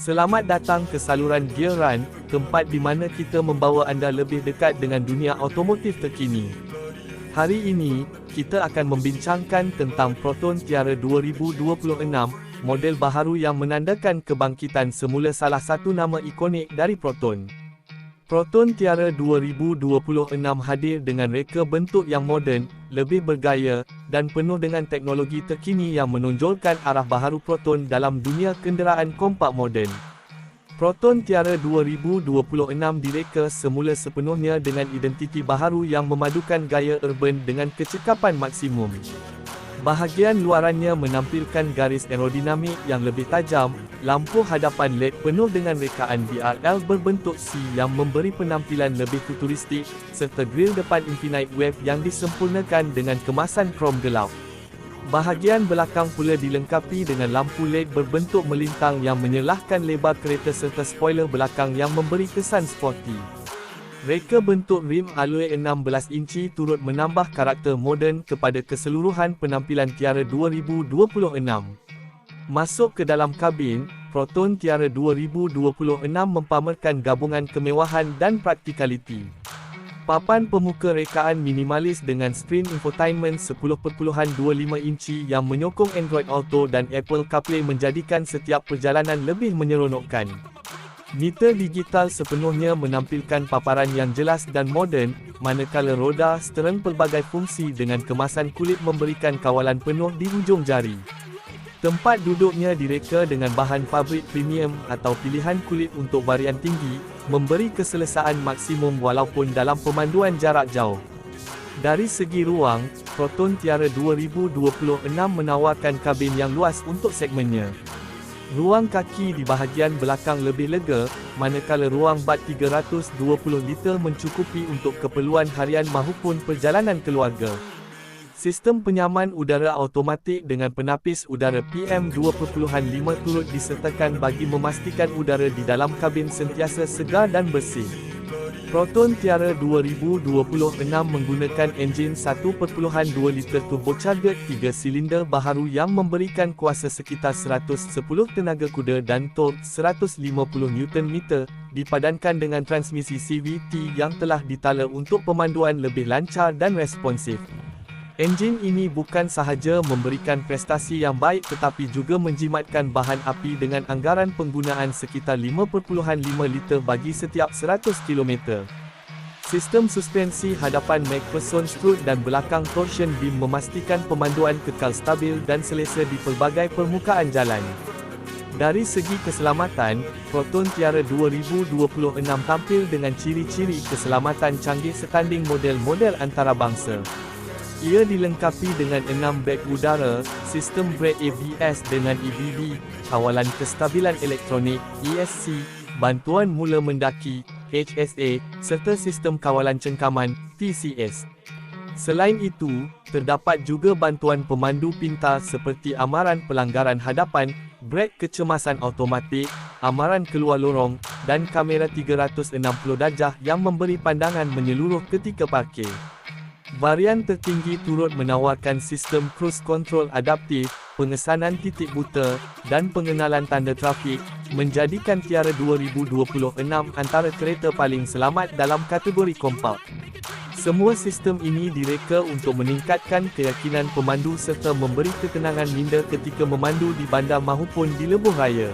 Selamat datang ke saluran Gear Run, tempat di mana kita membawa anda lebih dekat dengan dunia otomotif terkini. Hari ini, kita akan membincangkan tentang Proton Tiara 2026, model baharu yang menandakan kebangkitan semula salah satu nama ikonik dari Proton. Proton Tiara 2026 hadir dengan reka bentuk yang moden, lebih bergaya, dan penuh dengan teknologi terkini yang menonjolkan arah baharu Proton dalam dunia kenderaan kompak moden. Proton Tiara 2026 direka semula sepenuhnya dengan identiti baharu yang memadukan gaya urban dengan kecekapan maksimum. Bahagian luarannya menampilkan garis aerodinamik yang lebih tajam, lampu hadapan LED penuh dengan rekaan BRL berbentuk C yang memberi penampilan lebih futuristik, serta grill depan Infinite Wave yang disempurnakan dengan kemasan krom gelap. Bahagian belakang pula dilengkapi dengan lampu LED berbentuk melintang yang menyelahkan lebar kereta serta spoiler belakang yang memberi kesan sporty. Reka bentuk rim alloy 16 inci turut menambah karakter moden kepada keseluruhan penampilan Tiara 2026. Masuk ke dalam kabin, Proton Tiara 2026 mempamerkan gabungan kemewahan dan praktikaliti. Papan pemuka rekaan minimalis dengan skrin infotainment 10.25 inci yang menyokong Android Auto dan Apple CarPlay menjadikan setiap perjalanan lebih menyeronokkan. Meter digital sepenuhnya menampilkan paparan yang jelas dan moden, manakala roda steren pelbagai fungsi dengan kemasan kulit memberikan kawalan penuh di hujung jari. Tempat duduknya direka dengan bahan fabrik premium atau pilihan kulit untuk varian tinggi, memberi keselesaan maksimum walaupun dalam pemanduan jarak jauh. Dari segi ruang, Proton Tiara 2026 menawarkan kabin yang luas untuk segmennya. Ruang kaki di bahagian belakang lebih lega, manakala ruang bak 320 liter mencukupi untuk keperluan harian mahupun perjalanan keluarga. Sistem penyaman udara automatik dengan penapis udara PM2.5 turut disertakan bagi memastikan udara di dalam kabin sentiasa segar dan bersih. Proton Tiara 2026 menggunakan enjin 1.2 liter turbocharged 3 silinder baharu yang memberikan kuasa sekitar 110 tenaga kuda dan torque 150 Nm, dipadankan dengan transmisi CVT yang telah ditala untuk pemanduan lebih lancar dan responsif. Enjin ini bukan sahaja memberikan prestasi yang baik tetapi juga menjimatkan bahan api dengan anggaran penggunaan sekitar 5.5 liter bagi setiap 100 km. Sistem suspensi hadapan McPherson strut dan belakang torsion beam memastikan pemanduan kekal stabil dan selesa di pelbagai permukaan jalan. Dari segi keselamatan, Proton Tiara 2026 tampil dengan ciri-ciri keselamatan canggih setanding model-model antarabangsa. Ia dilengkapi dengan enam beg udara, sistem brake ABS dengan EBD, kawalan kestabilan elektronik ESC, bantuan mula mendaki HSA, serta sistem kawalan cengkaman TCS. Selain itu, terdapat juga bantuan pemandu pintar seperti amaran pelanggaran hadapan, brake kecemasan automatik, amaran keluar lorong, dan kamera 360 darjah yang memberi pandangan menyeluruh ketika parkir. Varian tertinggi turut menawarkan sistem cruise control adaptif, pengesanan titik buta, dan pengenalan tanda trafik, menjadikan Tiara 2026 antara kereta paling selamat dalam kategori kompak. Semua sistem ini direka untuk meningkatkan keyakinan pemandu serta memberi ketenangan minda ketika memandu di bandar mahupun di lebuh raya.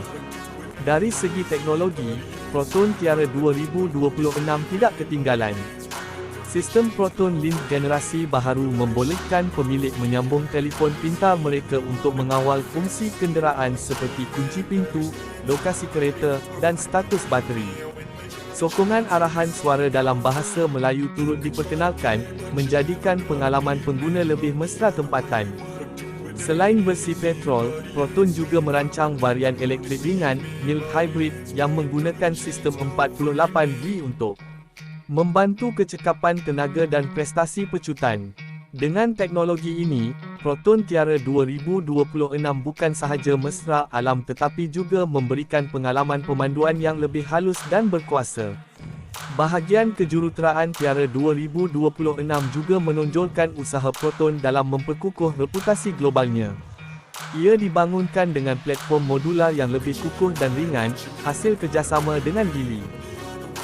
Dari segi teknologi, Proton Tiara 2026 tidak ketinggalan. Sistem Proton Link generasi baharu membolehkan pemilik menyambung telefon pintar mereka untuk mengawal fungsi kenderaan seperti kunci pintu, lokasi kereta, dan status bateri. Sokongan arahan suara dalam bahasa Melayu turut diperkenalkan, menjadikan pengalaman pengguna lebih mesra tempatan. Selain versi petrol, Proton juga merancang varian elektrik ringan, mild hybrid, yang menggunakan sistem 48V untuk membantu kecekapan tenaga dan prestasi pecutan. Dengan teknologi ini, Proton Tiara 2026 bukan sahaja mesra alam tetapi juga memberikan pengalaman pemanduan yang lebih halus dan berkuasa. Bahagian kejuruteraan Tiara 2026 juga menonjolkan usaha Proton dalam memperkukuh reputasi globalnya. Ia dibangunkan dengan platform modular yang lebih kukuh dan ringan, hasil kerjasama dengan Geely.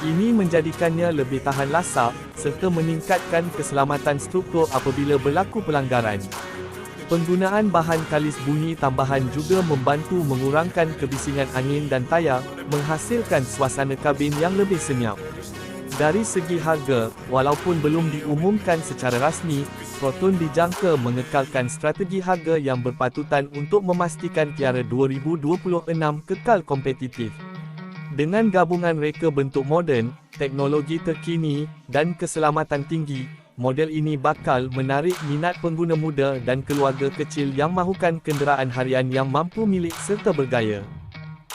Ini menjadikannya lebih tahan lasak, serta meningkatkan keselamatan struktur apabila berlaku pelanggaran. Penggunaan bahan kalis bunyi tambahan juga membantu mengurangkan kebisingan angin dan tayar, menghasilkan suasana kabin yang lebih senyap. Dari segi harga, walaupun belum diumumkan secara rasmi, Proton dijangka mengekalkan strategi harga yang berpatutan untuk memastikan Tiara 2026 kekal kompetitif. Dengan gabungan reka bentuk moden, teknologi terkini, dan keselamatan tinggi, model ini bakal menarik minat pengguna muda dan keluarga kecil yang mahukan kenderaan harian yang mampu milik serta bergaya.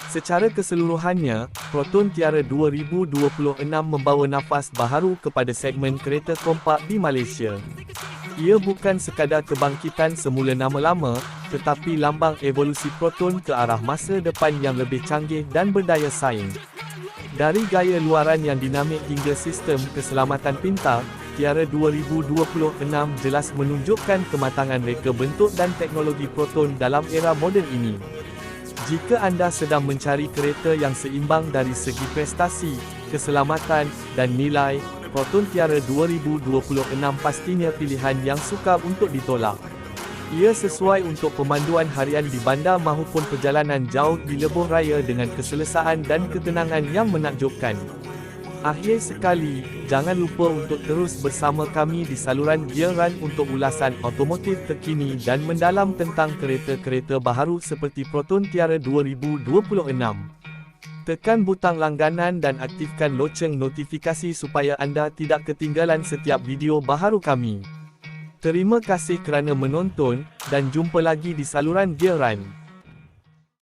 Secara keseluruhannya, Proton Tiara 2026 membawa nafas baharu kepada segmen kereta kompak di Malaysia. Ia bukan sekadar kebangkitan semula nama lama, tetapi lambang evolusi Proton ke arah masa depan yang lebih canggih dan berdaya saing. Dari gaya luaran yang dinamik hingga sistem keselamatan pintar, Tiara 2026 jelas menunjukkan kematangan reka bentuk dan teknologi Proton dalam era moden ini. Jika anda sedang mencari kereta yang seimbang dari segi prestasi, keselamatan, dan nilai, Proton Tiara 2026 pastinya pilihan yang sukar untuk ditolak. Ia sesuai untuk pemanduan harian di bandar maupun perjalanan jauh di lebuh raya dengan keselesaan dan ketenangan yang menakjubkan. Akhir sekali, jangan lupa untuk terus bersama kami di saluran Gear untuk ulasan otomotif terkini dan mendalam tentang kereta-kereta baharu seperti Proton Tiara 2026. Tekan butang langganan dan aktifkan loceng notifikasi supaya anda tidak ketinggalan setiap video baharu kami. Terima kasih kerana menonton, dan jumpa lagi di saluran Gear